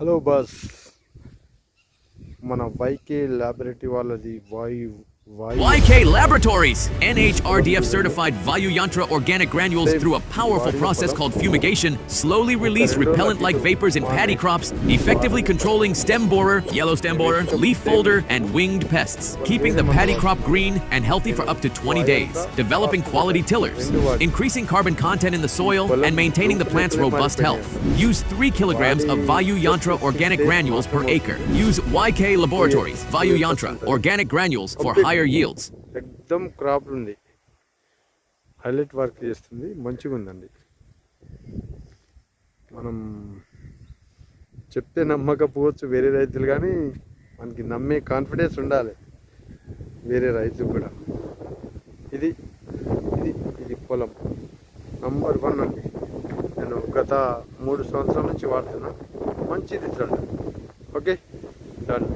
Hello boss మన YK laboratory వాళ్ళది వాయు YK Laboratories, NHRDF certified Vayu Yantra organic granules through a powerful process called fumigation, slowly release repellent like vapors in paddy crops, effectively controlling stem borer, yellow stem borer, leaf folder, and winged pests, keeping the paddy crop green and healthy for up to 20 days, developing quality tillers, increasing carbon content in the soil, and maintaining the plant's robust health. Use 3 kilograms of Vayu Yantra organic granules per acre. Use YK Laboratories, Vayu Yantra, organic granules for higher yields. ఎక్దమ్ crop ఉంది highlight work చేస్తుంది మంచిగా ఉందండి. మనం చెప్తే నమ్మకపోవచ్చు వేరే రైతులు కానీ మనకి నమ్మే కాన్ఫిడెన్స్ ఉండాలి వేరే రైతు కూడా. ఇది ఇది ఇది పొలం. నంబర్ వన్ అండి. నేను గత మూడు సంవత్సరాల నుంచి వాడుతున్నా. మంచిది చూడండి ఓకే డన్